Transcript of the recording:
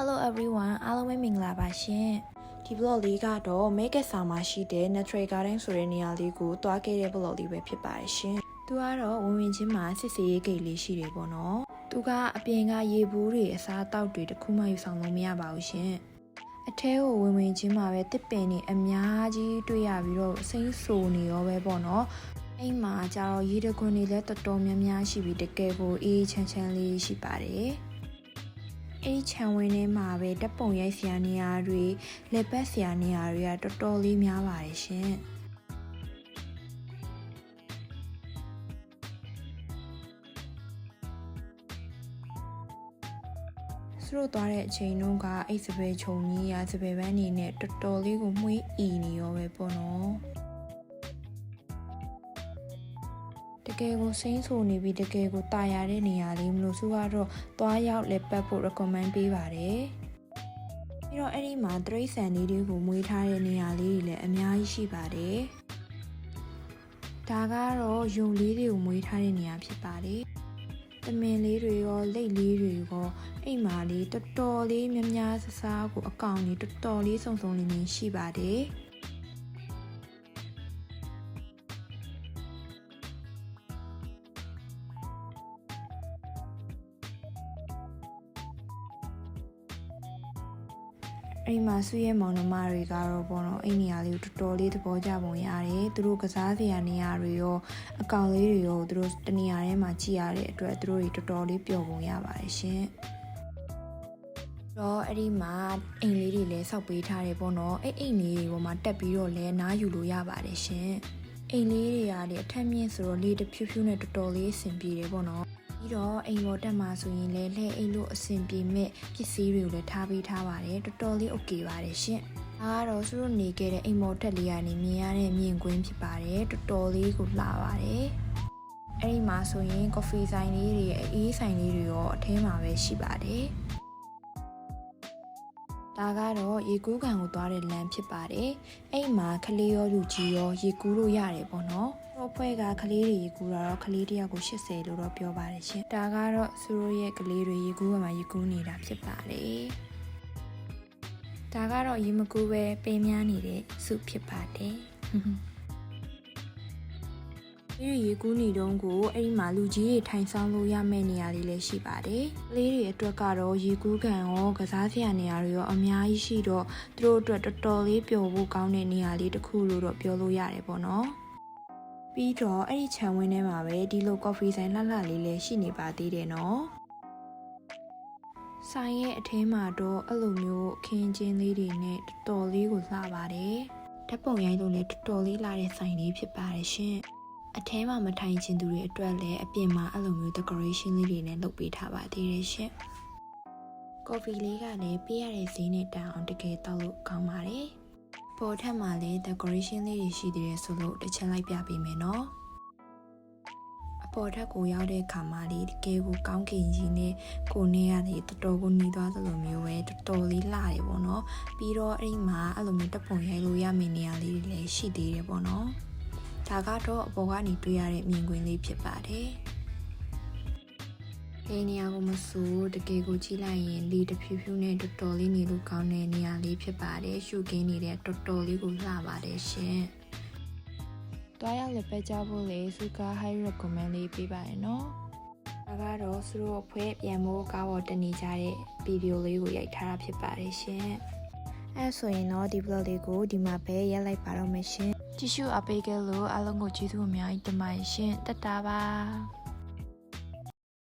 Hello everyone အားလုံးပဲမင်္ဂလာပါရှင်ဒီ vlog လေးကတော့ Make It ဆောင်မှာရှိတဲ့ Natural Garden ဆိုတဲ့နေရာလေးကိုတွားခဲ့တဲ့ vlog လေးပဲဖြစ်ပါတယ်ရှင်သူကတော့ဝင်ဝင်ချင်းမှာစစ်စေးရေးဂိတ်လေးရှိတယ်ပေါ့နော်သူကအပြင်ကရေဘူးတွေအစားအသောက်တွေတခုမှယူဆောင်လို့မရပါဘူးရှင်အထဲကိုဝင်ဝင်ချင်းမှာပဲတစ်ပင်တွေအများကြီးတွေ့ရပြီးတော့စိမ့်ဆူနေရောပဲပေါ့နော်အိမ်မှာကျတော့ရေတခွန်တွေလည်းတော်တော်များများရှိပြီးတကယ်ကိုအေးချမ်းချမ်းလေးရှိပါတယ် အဲ့ဒီခြံဝင်းထဲမှာပဲတပ်ပုံရိုက်ဆရာနေရာတွေလက်ပတ်ဆရာနေရာတွေကတော်တော်လေးများပါတယ်ရှင်သူတို့သွားတဲ့အချိန်တုန်းကအိတ်စပယ်ခြုံကြီးရာစပယ်ပန်းနေနဲ့တော်တော်လေးကိုမှုေးအီနေရောပဲပေါ့နော် ကယ်ကိုစိမ့်ဆူနေပြီးတကယ်ကိုတာယာတဲ့နေရာလေးမလို့စုကတော့သွားရောက်လက်ပတ်ဖို့ recommend ပေးပါတယ်ပြီးတော့အဲ့ဒီမှာတရိတ်ဆန်လေးတွေကိုမွေးထားတဲ့နေရာလေးတွေလည်းအများကြီးရှိပါတယ်ဒါကတော့ယုံလေးတွေကိုမွေးထားတဲ့နေရာဖြစ်ပါတယ်တမင်လေးတွေရောလိတ်လေးတွေရောအိမ်မာလေးတော်တော်လေးများများဆဆားကိုအကောင်လေးတော်တော်လေးစုံစုံလင်းလင်းရှိပါတယ် အဲ့ဒီမှာစုရဲ့မောင်နှမတွေကတော့ပေါ့နော်အဲ့နေရာလေးကိုတော်တော်လေးသဘောကျပုံရတယ်သူတို့ကစားစရာနေရာတွေရောအကောင်လေးတွေရောသူတို့တနေရာထဲမှာကြည့်ရတဲ့အတွက်သူတို့တွေတော်တော်လေးပျော်ပုံရပါတယ်ရှင်တော့အဲ့ဒီမှာအိမ်လေးတွေလည်းစောက်ပေးထားတယ်ပေါ့နော်အဲ့အိမ်လေးတွေပေါ်မှာတက်ပြီးတော့လည်းနားယူလို့ရပါတယ်ရှင်အိမ်လေးတွေကလည်းအထက်မြင့်ဆိုတော့လေတဖြူးဖြူးနဲ့တော်တော်လေးအဆင်ပြေတယ်ပေါ့နော် ပြီးတော့အိမ်ပေါ်တက်မှာဆိုရင်လည်းလက်အိတ်လို့အဆင်ပြေမဲ့ပစ္စည်းတွေကိုလည်းထားပေးထားပါတယ်တော်တော်လေး okay ပါတယ်ရှင်ဒါကတော့သူတို့နေခဲ့တဲ့အိမ်မော်တက်လေးကနေမြင်ရတဲ့မြင်ကွင်းဖြစ်ပါတယ်တော်တော်လေးကိုလှပါတယ်အဲ့ဒီမှာဆိုရင် coffee ဆိုင်လေးတွေအေးဆိုင်လေးတွေရောအထင်းမှာပဲရှိပါတယ် ဒါကတော့ရေကူးကန်ကိုသွားတဲ့လမ်းဖြစ်ပါတယ်။အဲ့မှာကလေးရောလူကြီးရောရေကူးလို့ရတယ်ပေါ့နော်။တော့ဖွဲ့ကကလေးတွေရေကူးတာတော့ကလေးတယောက်ကို80လို့တော့ပြောပါတယ်ရှင်။ဒါကတော့သူတို့ရဲ့ကလေးတွေရေကူးကမှရေကူးနေတာဖြစ်ပါတယ်။ဒါကတော့ရေမကူးပဲပင်များနေတဲ့စုဖြစ်ပါတယ်။ ဒီရေကူးနေတုန်းကိုအဲ့ဒီမှာလူကြီးတွေထိုင်ဆောင်လို့ရမယ့်နေရာလေးလည်းရှိပါတယ်။ကလေးတွေအတွက်ကတော့ရေကူးကန်ရောကစားစရာနေရာတွေရောအများကြီးရှိတော့သူတို့အတွက်တော်တော်လေးပျော်ဖို့ကောင်းတဲ့နေရာလေးတစ်ခုလို့တော့ပြောလို့ရတယ်ပေါ့နော်။ပြီးတော့အဲ့ဒီခြံဝင်းထဲမှာပဲဒီလိုကော်ဖီဆိုင်လှလှလေးလည်းရှိနေပါသေးတယ်နော်။ဆိုင်ရဲ့အထဲမှာတော့အဲ့လိုမျိုးအခင်းကျင်းလေးတွေနဲ့တော်တော်လေးကိုလှပါတယ်။ဓာတ်ပုံရိုင်းလို့လည်းတော်တော်လေးလှတဲ့ဆိုင်လေးဖြစ်ပါတယ်ရှင်။ အထဲမှာမထိုင်ချင်သူတွေအတွက်လည်းအပြင်မှာအဲ့လိုမျိုး decoration လေးတွေနဲ့လုပ်ပေးထားပါသေးတယ်ရှင်။ကော်ဖီလေးကလည်းပေးရတဲ့ဈေးနဲ့တန်အောင်တကယ်တောက်လို့ကောင်းပါတယ်။ပေါ်ထက်မှာလည်း decoration လေးတွေရှိသေးတယ်ဆိုလို့တစ်ချက်လိုက်ပြပေးမယ်နော်။အပေါ်ထက်ကိုရောက်တဲ့ခါမှလေးတကယ်ကိုကောင်းကင်ကြီးနဲ့ကိုနေရတဲ့တော်တော်ကိုညီသွားသလိုမျိုးပဲတော်တော်လေးလှတယ်ပေါ့နော်။ပြီးတော့အဲ့ဒီမှာအဲ့လိုမျိုးတပုံရိုက်လို့ရမယ့်နေရာလေးတွေလည်းရှိသေးတယ်ပေါ့နော်။ ဒါကတော့အပေါ်ကနေတွေ့ရတဲ့မြင်ကွင်းလေးဖြစ်ပါတယ်။ဒီနေရာကိုမဆိုးတကယ်ကိုကြည့်လိုက်ရင်လီတဖြူဖြူနဲ့တော်တော်လေးနေလို့ကောင်းတဲ့နေရာလေးဖြစ်ပါတယ်။ရှုခင်းနေတဲ့တော်တော်လေးကိုလှပါတယ်ရှင်။တွားရောက်လက်ပဲကြဖို့လေစုကာ high recommend လေးပေးပါရနော်။ဒါကတော့သူတို့အဖွဲ့ပြန်မိုးကားပေါ်တနေကြတဲ့ဗီဒီယိုလေးကိုရိုက်ထားတာဖြစ်ပါတယ်ရှင်။အဲဆိုရင်တော့ဒီ vlog လေးကိုဒီမှာပဲရက်လိုက်ပါတော့မယ်ရှင်။ ကြည့်ရှုအပေးကြလို့အားလုံးကိုကျေးဇူးအများကြီးတင်ပါတယ်ရှင်တက်တာပါ